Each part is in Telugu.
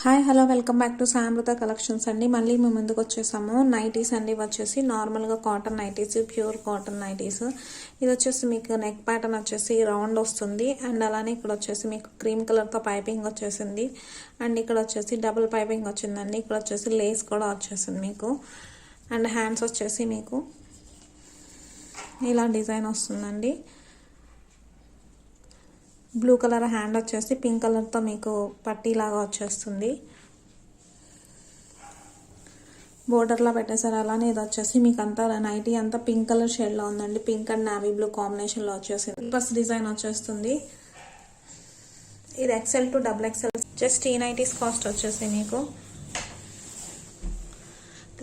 Hi hello welcome back to Samrutha collections అండి. మళ్ళీ మేము ముందుకు వచ్చేసాము. నైటీస్ అండి వచ్చేసి నార్మల్గా cotton nighties pure cotton nighties. ఇది వచ్చేసి మీకు నెక్ ప్యాటర్న్ వచ్చేసి రౌండ్ వస్తుంది. అండ్ అలానే ఇక్కడ వచ్చేసి మీకు క్రీమ్ కలర్తో పైపింగ్ వచ్చేసింది. అండ్ ఇక్కడ వచ్చేసి డబుల్ పైపింగ్ వచ్చిందండి. ఇక్కడ వచ్చేసి లేస్ కూడా వచ్చేసింది మీకు. అండ్ హ్యాండ్స్ వచ్చేసి మీకు ఇలా డిజైన్ వస్తుందండి. బ్లూ కలర్ హ్యాండ్ వచ్చేసి పింక్ కలర్తో మీకు పట్టీలాగా వచ్చేస్తుంది. బోర్డర్లో పెట్టేసారు అలానే ఇది వచ్చేసి మీకు అంతా నైటీ అంతా పింక్ కలర్ షేడ్లో ఉందండి. పింక్ అండ్ నావీ బ్లూ కాంబినేషన్లో వచ్చేసింది ఫస్ట్ డిజైన్ వచ్చేస్తుంది. ఇది XL to double XL just ఈ నైటీస్ కాస్ట్ వచ్చేసి మీకు.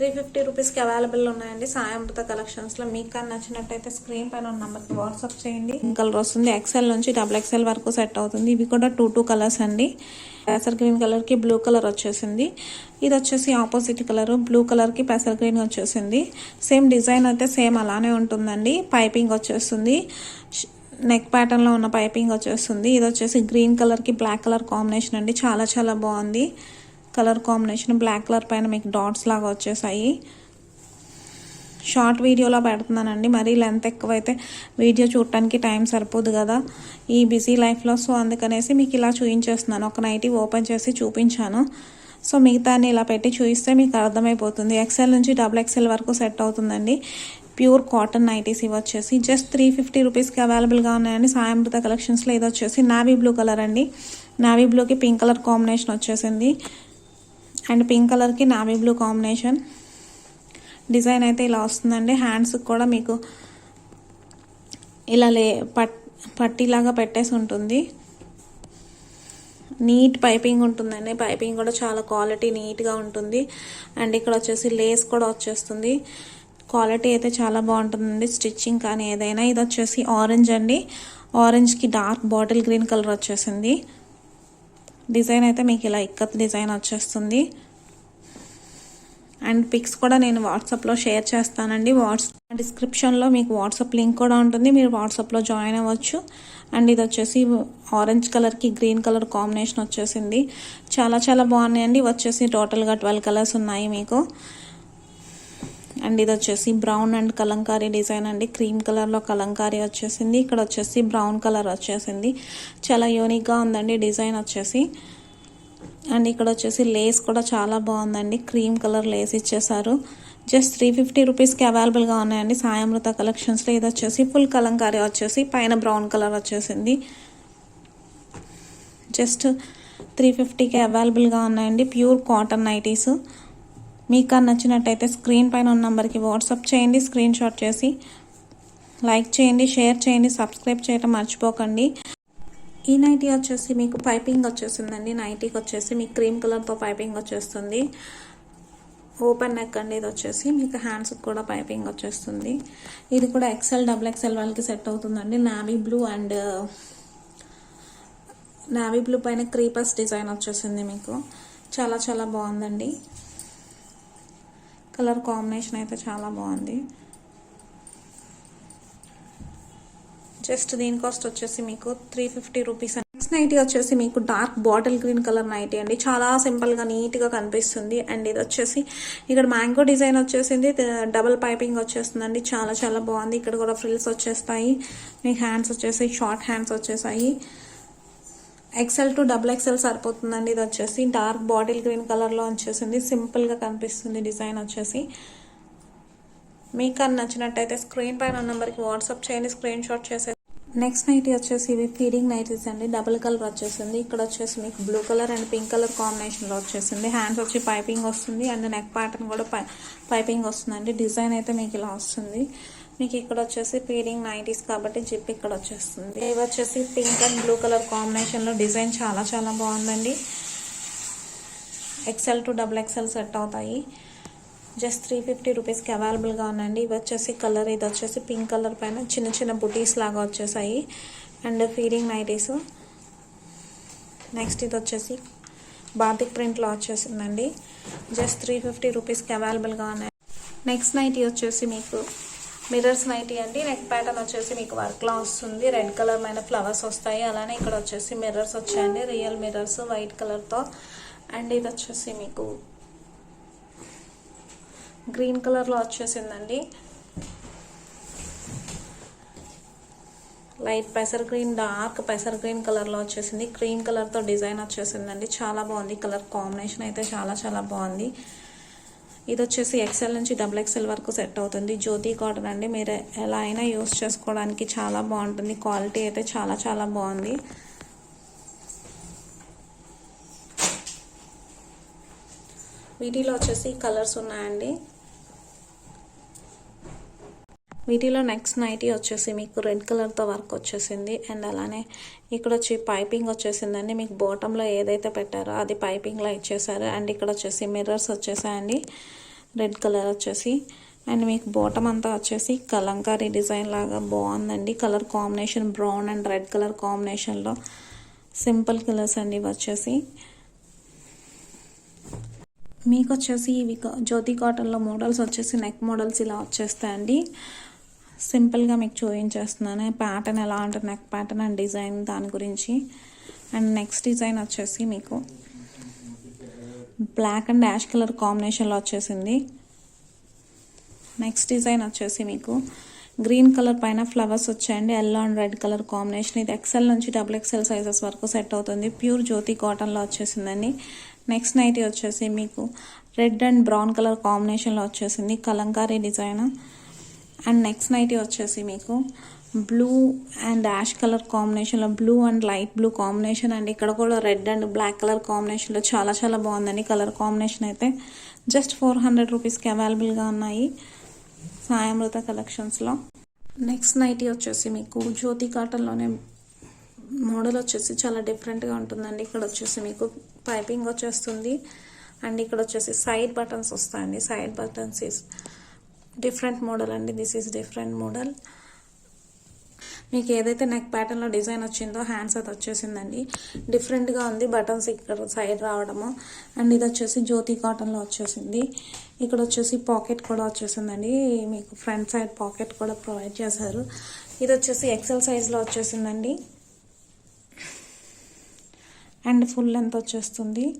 త్రీ ఫిఫ్టీ రూపీస్కి అవైలబుల్ ఉన్నాయండి. సాయంత్ర కలెక్షన్స్లో మీకు కానీ నచ్చినట్టయితే స్క్రీన్ పైన ఉన్న నెంబర్కి వాట్సాప్ చేయండి. కలర్ వస్తుంది. ఎక్సెల్ నుంచి డబుల్ ఎక్సెల్ వరకు సెట్ అవుతుంది. ఇవి కూడా టూ టూ కలర్స్ అండి. పెసర్ గ్రీన్ కలర్కి బ్లూ కలర్ వచ్చేసింది. ఇది వచ్చేసి ఆపోజిట్ కలర్ బ్లూ కలర్కి పెసర్ గ్రీన్ వచ్చేసింది. సేమ్ డిజైన్ అయితే సేమ్ అలానే ఉంటుందండి. పైపింగ్ వచ్చేస్తుంది. నెక్ ప్యాటర్న్లో ఉన్న పైపింగ్ వచ్చేస్తుంది. ఇది వచ్చేసి గ్రీన్ కలర్కి బ్లాక్ కలర్ కాంబినేషన్ అండి. చాలా చాలా బాగుంది. కలర్ కాంబినేషన్ బ్లాక్ కలర్ పైన మీకు డాట్స్ లాగా వచ్చేసాయి. షార్ట్ వీడియోలో పెడుతున్నానండి. మరీ లెంత్ ఎక్కువైతే వీడియో చూడటానికి టైం సరిపోదు కదా. ఈ బిజీ లైఫ్లో సో అందుకనేసి మీకు ఇలా చూపించేస్తున్నాను. ఒక నైటీ ఓపెన్ చేసి చూపించాను. సో మిగతాన్ని ఇలా పెట్టి చూపిస్తే మీకు అర్థమైపోతుంది. ఎక్సెల్ నుంచి డబుల్ ఎక్సెల్ వరకు సెట్ అవుతుందండి. ప్యూర్ కాటన్ నైటీస్ ఇవి వచ్చేసి. జస్ట్ త్రీ ఫిఫ్టీ రూపీస్కి అవైలబుల్గా ఉన్నాయండి. సాయంత్ర కలెక్షన్స్లో ఇది వచ్చేసి నావీ బ్లూ కలర్ అండి. నావీ బ్లూకి పింక్ కలర్ కాంబినేషన్ వచ్చేసింది. అండ్ పింక్ కలర్కి నావీ బ్లూ కాంబినేషన్. డిజైన్ అయితే ఇలా వస్తుందండి. హ్యాండ్స్కి కూడా మీకు ఇలా లే పట్ పట్టీలాగా పెట్టేసి ఉంటుంది. నీట్ పైపింగ్ ఉంటుందండి. పైపింగ్ కూడా చాలా క్వాలిటీ నీట్గా ఉంటుంది. అండ్ ఇక్కడ వచ్చేసి లేస్ కూడా వచ్చేస్తుంది. క్వాలిటీ అయితే చాలా బాగుంటుందండి. స్టిచ్చింగ్ కానీ ఏదైనా. ఇది వచ్చేసి ఆరెంజ్ అండి. ఆరెంజ్కి డార్క్ బాటిల్ గ్రీన్ కలర్ వచ్చేసింది. డిజైన్ అయితే మీకు ఇలా ఇక్కత్ డిజైన్ వచ్చేస్తుంది. అండ్ పిక్స్ కూడా నేను వాట్సాప్లో షేర్ చేస్తానండి. వాట్స్ డిస్క్రిప్షన్లో మీకు వాట్సాప్ లింక్ కూడా ఉంటుంది. మీరు వాట్సాప్లో జాయిన్ అవ్వచ్చు. అండ్ ఇది వచ్చేసి ఆరెంజ్ కలర్కి గ్రీన్ కలర్ కాంబినేషన్ వచ్చేసింది. చాలా చాలా బాగున్నాయండి. వచ్చేసి టోటల్గా ట్వెల్వ్ కలర్స్ ఉన్నాయి మీకు. అండ్ ఇది వచ్చేసి బ్రౌన్ అండ్ కలంకారీ డిజైన్ అండి. క్రీమ్ కలర్లో కలంకారీ వచ్చేసింది. ఇక్కడ వచ్చేసి బ్రౌన్ కలర్ వచ్చేసింది. చాలా యూనిక్గా ఉందండి డిజైన్ వచ్చేసి. అండ్ ఇక్కడ వచ్చేసి లేస్ కూడా చాలా బాగుందండి. క్రీమ్ కలర్ లేస్ ఇచ్చేసారు. జస్ట్ త్రీ ఫిఫ్టీ రూపీస్కి అవైలబుల్గా ఉన్నాయండి. సాయమృత కలెక్షన్స్లో ఇది వచ్చేసి ఫుల్ కలంకారీ వచ్చేసి పైన బ్రౌన్ కలర్ వచ్చేసింది. జస్ట్ త్రీ ఫిఫ్టీకి అవైలబుల్గా ఉన్నాయండి. Pure cotton nighties. మీకు నచ్చినట్టయితే స్క్రీన్ పైన ఉన్న నెంబర్కి వాట్సాప్ చేయండి స్క్రీన్ షాట్ చేసి లైక్ చేయండి షేర్ చేయండి సబ్స్క్రైబ్ చేయడం మర్చిపోకండి. ఈ నైటీ వచ్చేసి మీకు పైపింగ్ వచ్చేసిందండి. నైటీకి వచ్చేసి మీకు క్రీమ్ కలర్తో పైపింగ్ వచ్చేస్తుంది. ఓపెన్ నెక్ అండి ఇది వచ్చేసి మీకు హ్యాండ్స్కి కూడా పైపింగ్ వచ్చేస్తుంది. ఇది కూడా ఎక్సెల్ డబుల్ ఎక్సెల్ వాళ్ళకి సెట్ అవుతుందండి. Navy blue and navy blue పైన క్రీపర్స్ డిజైన్ వచ్చేసింది మీకు. చాలా చాలా బాగుందండి. కలర్ కాంబినేషన్ అయితే చాలా బాగుంది. జస్ట్ దీని కాస్ట్ వచ్చేసి మీకు three fifty rupees next nighty వచ్చేసి మీకు dark bottle green colour nighty అండి. చాలా సింపుల్గా నీట్గా కనిపిస్తుంది. అండ్ ఇది వచ్చేసి ఇక్కడ మ్యాంగో డిజైన్ వచ్చేసింది. డబుల్ పైపింగ్ వచ్చేస్తుందండి. చాలా చాలా బాగుంది. ఇక్కడ కూడా ఫ్రిల్స్ వచ్చేస్తాయి. మీకు హ్యాండ్స్ వచ్చేసి షార్ట్ హ్యాండ్స్ వచ్చేసాయి. ఎక్సెల్ టు డబుల్ ఎక్సెల్ సరిపోతుందండి. ఇది వచ్చేసి డార్క్ బాటిల్ గ్రీన్ కలర్లో వచ్చేసింది. సింపుల్గా కనిపిస్తుంది డిజైన్ వచ్చేసి. మీకు అని నచ్చినట్టయితే స్క్రీన్ పైన నెంబర్కి వాట్సాప్ చేయండి. స్క్రీన్ షాట్ చేసే నెక్స్ట్ నైటీ వచ్చేసి ఇవి ఫీడింగ్ నైటీస్ అండి. డబుల్ కలర్ వచ్చేసింది. ఇక్కడ వచ్చేసి మీకు blue colour and pink colour కాంబినేషన్లో వచ్చేసింది. హ్యాండ్స్ వచ్చి పైపింగ్ వస్తుంది. అండ్ నెక్ ప్యాటర్న్ కూడా పైపింగ్ వస్తుందండి. డిజైన్ అయితే మీకు ఇలా వస్తుంది. మీకు ఇక్కడ వచ్చేసి ఫీడింగ్ నైటీస్ కాబట్టి జిప్ ఇక్కడ వచ్చేస్తుంది. ఇవి వచ్చేసి పింక్ అండ్ బ్లూ కలర్ కాంబినేషన్లో డిజైన్ చాలా చాలా బాగుందండి. XL to double XL set అవుతాయి. జస్ట్ త్రీ ఫిఫ్టీ రూపీస్కి అవైలబుల్గా ఉందండి. ఇవి వచ్చేసి కలర్ ఇది వచ్చేసి పింక్ కలర్ పైన చిన్న చిన్న బుటీస్ లాగా వచ్చేసాయి. And feeding nighties. నెక్స్ట్ ఇది వచ్చేసి బాతిక్ ప్రింట్లో వచ్చేసిందండి. జస్ట్ త్రీ ఫిఫ్టీ రూపీస్కి అవైలబుల్గా ఉన్నాయి. నెక్స్ట్ నైటీ వచ్చేసి మీకు మిర్రర్స్ నైటీ అండి. నెక్ ప్యాటర్న్ వచ్చేసి మీకు వర్క్లా వస్తుంది. రెడ్ కలర్ పైన ఫ్లవర్స్ వస్తాయి. అలానే ఇక్కడ వచ్చేసి మిర్రర్స్ వచ్చాయండి. రియల్ మిర్రర్స్ వైట్ కలర్తో అండ్ ఇది వచ్చేసి మీకు గ్రీన్ కలర్లో వచ్చేసిందండి. లైట్ పెసర్ గ్రీన్ డార్క్ పెసర్ గ్రీన్ కలర్లో వచ్చేసింది. క్రీమ్ కలర్తో డిజైన్ వచ్చేసిందండి. చాలా బాగుంది. కలర్ కాంబినేషన్ అయితే చాలా చాలా బాగుంది. ఇది వచ్చేసి ఎక్సెల్ నుంచి డబుల్ ఎక్సెల్ వరకు సెట్ అవుతుంది. జ్యోతి కాటన్ అండి. మీరు ఎలా అయినా యూస్ చేసుకోవడానికి చాలా బాగుంటుంది. క్వాలిటీ అయితే చాలా చాలా బాగుంది. వీటిలో వచ్చేసి కలర్స్ ఉన్నాయండి. వీటిలో నెక్స్ట్ నైటీ వచ్చేసి మీకు రెడ్ కలర్తో వర్క్ వచ్చేసింది. అండ్ అలానే ఇక్కడ వచ్చి పైపింగ్ వచ్చేసిందండి. మీకు బాటంలో ఏదైతే పెట్టారో అది పైపింగ్లో ఇచ్చేసారు. అండ్ ఇక్కడ వచ్చేసి మిర్రర్స్ వచ్చేసాయండి. రెడ్ కలర్ వచ్చేసి. అండ్ మీకు బాటమ్ అంతా వచ్చేసి కలంకారీ డిజైన్ లాగా బాగుందండి. Colour combination brown and red colour కాంబినేషన్లో సింపుల్ కలర్స్ అండి ఇవి వచ్చేసి. మీకు వచ్చేసి ఇవి జ్యోతి కాటన్లో మోడల్స్ వచ్చేసి నెక్ మోడల్స్ ఇలా వచ్చేస్తాయండి. సింపుల్గా మీకు చూపించేస్తున్నాను. ప్యాటర్న్ ఎలా ఉంటుంది నెక్ ప్యాటర్న్ అండ్ డిజైన్ దాని గురించి. అండ్ నెక్స్ట్ డిజైన్ వచ్చేసి మీకు బ్లాక్ అండ్ యాష్ కలర్ కాంబినేషన్లో వచ్చేసింది. నెక్స్ట్ డిజైన్ వచ్చేసి మీకు గ్రీన్ కలర్ పైన ఫ్లవర్స్ వచ్చాయండి. Yellow and red colour combination ఇది ఎక్సెల్ నుంచి డబుల్ ఎక్సెల్ సైజెస్ వరకు సెట్ అవుతుంది. ప్యూర్ జ్యోతి కాటన్లో వచ్చేసిందండి. నెక్స్ట్ నైటీ వచ్చేసి మీకు రెడ్ అండ్ బ్రౌన్ కలర్ కాంబినేషన్లో వచ్చేసింది. Kalamkari design and next nighty వచ్చేసి మీకు బ్లూ అండ్ యాష్ కలర్ కాంబినేషన్లో blue and light blue combination and. ఇక్కడ కూడా రెడ్ అండ్ బ్లాక్ కలర్ కాంబినేషన్లో చాలా చాలా బాగుందండి కలర్ కాంబినేషన్ అయితే. జస్ట్ ఫోర్ హండ్రెడ్ రూపీస్కి అవైలబుల్గా ఉన్నాయి సాయమృత కలెక్షన్స్లో నెక్స్ట్ నైటీ వచ్చేసి మీకు జ్యోతి కాటన్లోనే మోడల్ వచ్చేసి చాలా డిఫరెంట్గా ఉంటుందండి. ఇక్కడ వచ్చేసి మీకు పైపింగ్ వచ్చేస్తుంది. అండ్ ఇక్కడ వచ్చేసి సైడ్ బటన్స్ వస్తాయండి. Side buttons is different model అండి. దిస్ ఈజ్ డిఫరెంట్ మోడల్ మీకు ఏదైతే నెక్ ప్యాటర్న్లో డిజైన్ వచ్చిందో హ్యాండ్స్ అది వచ్చేసిందండి. డిఫరెంట్గా ఉంది బటన్స్ ఇక్కడ సైడ్ రావడము. అండ్ ఇది వచ్చేసి జ్యోతి కాటన్లో వచ్చేసింది. ఇక్కడ వచ్చేసి పాకెట్ కూడా వచ్చేసిందండి. మీకు ఫ్రంట్ సైడ్ పాకెట్ కూడా ప్రొవైడ్ చేశారు. ఇది వచ్చేసి ఎక్సెల్ సైజ్లో వచ్చేసిందండి. అండ్ ఫుల్ లెంత్ వచ్చేస్తుంది.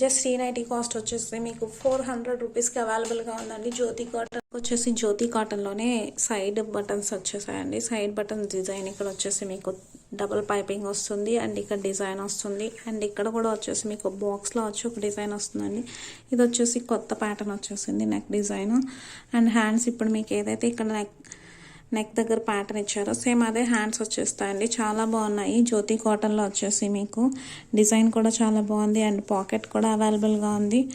జస్ట్ ఈ నైటీ కాస్ట్ వచ్చేసి మీకు ఫోర్ హండ్రెడ్ రూపీస్కి అవైలబుల్గా ఉందండి. జ్యోతి కాటన్ వచ్చేసి జ్యోతి కాటన్లోనే సైడ్ బటన్స్ వచ్చేసాయండి. సైడ్ బటన్ డిజైన్ ఇక్కడ వచ్చేసి మీకు డబుల్ పైపింగ్ వస్తుంది అండ్ ఇక్కడ డిజైన్ వస్తుంది. అండ్ ఇక్కడ కూడా వచ్చేసి మీకు బాక్స్లో వచ్చి ఒక డిజైన్ వస్తుందండి. ఇది వచ్చేసి కొత్త ప్యాటర్న్ వచ్చేసింది నెక్ డిజైన్. అండ్ హ్యాండ్స్ ఇప్పుడు మీకు ఏదైతే ఇక్కడ నెక్ నెక్ దగ్గర ప్యాటర్న్ ఇచ్చారు. సేమ్ అదే హ్యాండ్స్ వచ్చేస్తాయండి. చాలా బాగున్నాయి. జ్యోతి కాటన్లో వచ్చేసి మీకు డిజైన్ కూడా చాలా బాగుంది అండ్ పాకెట్ కూడా అవైలబుల్గా ఉంది.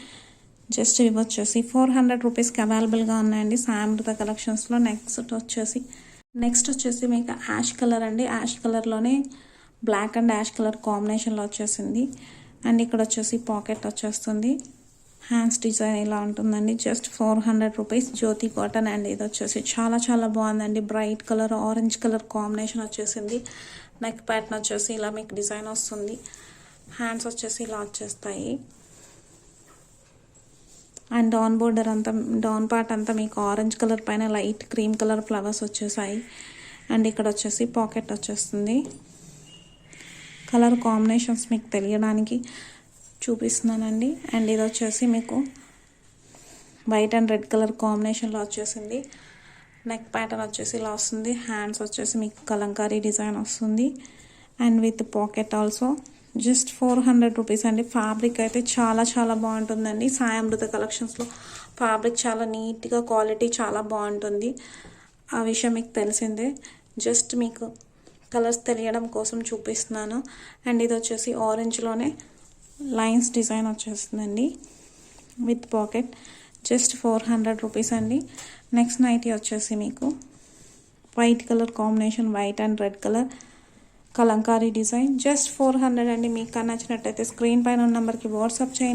జస్ట్ ఇవి వచ్చేసి ఫోర్ హండ్రెడ్ రూపీస్కి అవైలబుల్గా ఉన్నాయండి. సాయమృత కలెక్షన్స్లో నెక్స్ట్ వచ్చేసి నెక్స్ట్ వచ్చేసి మీకు యాష్ కలర్ అండి. యాష్ కలర్లోనే బ్లాక్ అండ్ యాష్ కలర్ కాంబినేషన్లో వచ్చేసింది. అండ్ ఇక్కడ వచ్చేసి పాకెట్ వచ్చేస్తుంది. హ్యాండ్స్ డిజైన్ ఇలా ఉంటుందండి. Just four hundred rupees. Jyothi cotton and ఇది వచ్చేసి చాలా చాలా బాగుందండి. Bright colour orange colour combination వచ్చేసింది. నెక్ ప్యాటర్న్ వచ్చేసి ఇలా మీకు డిజైన్ వస్తుంది. హ్యాండ్స్ వచ్చేసి ఇలా వచ్చేస్తాయి. అండ్ డౌన్ బోర్డర్ అంతా డౌన్ పార్ట్ అంతా మీకు ఆరెంజ్ కలర్ పైన లైట్ క్రీమ్ కలర్ ఫ్లవర్స్ వచ్చేసాయి. అండ్ ఇక్కడ వచ్చేసి పాకెట్ వచ్చేస్తుంది. కలర్ కాంబినేషన్స్ మీకు తెలియడానికి చూపిస్తున్నానండి. అండ్ ఇది వచ్చేసి మీకు వైట్ అండ్ రెడ్ కలర్ కాంబినేషన్లో వచ్చేసింది. నెక్ ప్యాటర్న్ వచ్చేసి ఇలా వస్తుంది. హ్యాండ్స్ వచ్చేసి మీకు కలంకారీ డిజైన్ వస్తుంది. And with pocket also. Just four hundred rupees అండి. ఫ్యాబ్రిక్ అయితే చాలా చాలా బాగుంటుందండి. సాయామృత కలెక్షన్స్లో ఫ్యాబ్రిక్ చాలా నీట్గా క్వాలిటీ చాలా బాగుంటుంది. ఆ విషయం మీకు తెలిసిందే. జస్ట్ మీకు కలర్స్ తెలియడం కోసం చూపిస్తున్నాను. అండ్ ఇది వచ్చేసి ఆరెంజ్లోనే లైన్స్ డిజైన్ వచ్చేస్తుందండి with pocket. Just four hundred rupees అండి. నెక్స్ట్ నైటీ వచ్చేసి మీకు white colour combination white and red colour Kalamkari design. Just four hundred అండి. మీకు నచ్చినట్టయితే స్క్రీన్ పైన ఉన్న నెంబర్కి వాట్సాప్ చేయండి.